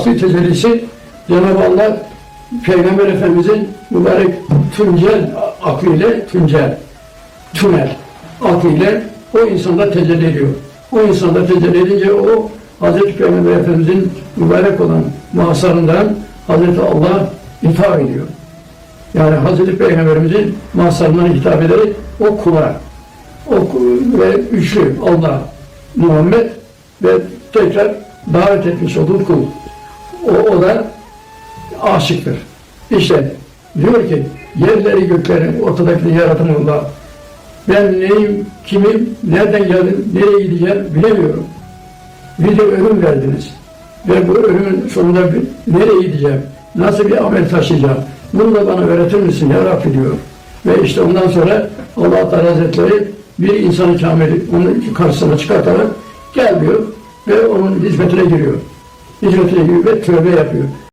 aklı tecellisi Cenab-ı Allah Peygamber Efendimizin mübarek tüncel aklıyla tüncel, tünel aklıyla o insanda tecelli ediyor. O insanda tecelli edince o Hazreti Peygamber Efendimizin mübarek olan mahsarından Hazreti Allah hitap ediyor. Yani Hazreti Peygamberimizin mahsarından hitap ederek o kula, o ve üçlü Allah, Muhammed ve tekrar davet etmiş olduğu kul. O, o da aşıktır. İşte diyor ki yerleri gökleri ortadaki yaratan Allah. Ben neyim, kimim, nereden geldim, nereye gideceğim bilemiyorum. Bir de ölüm verdiniz. Ve bu ölümün sonunda nereye gideceğim, nasıl bir amel taşıyacağım, bunu da bana öğretir misin ya Rabbi diyor. Ve işte ondan sonra Allah Teala Hazretleri bir insanı kamili onun karşısına çıkartarak gel diyor ve onun hizmetine giriyor. Hizmetine giriyor ve tövbe yapıyor.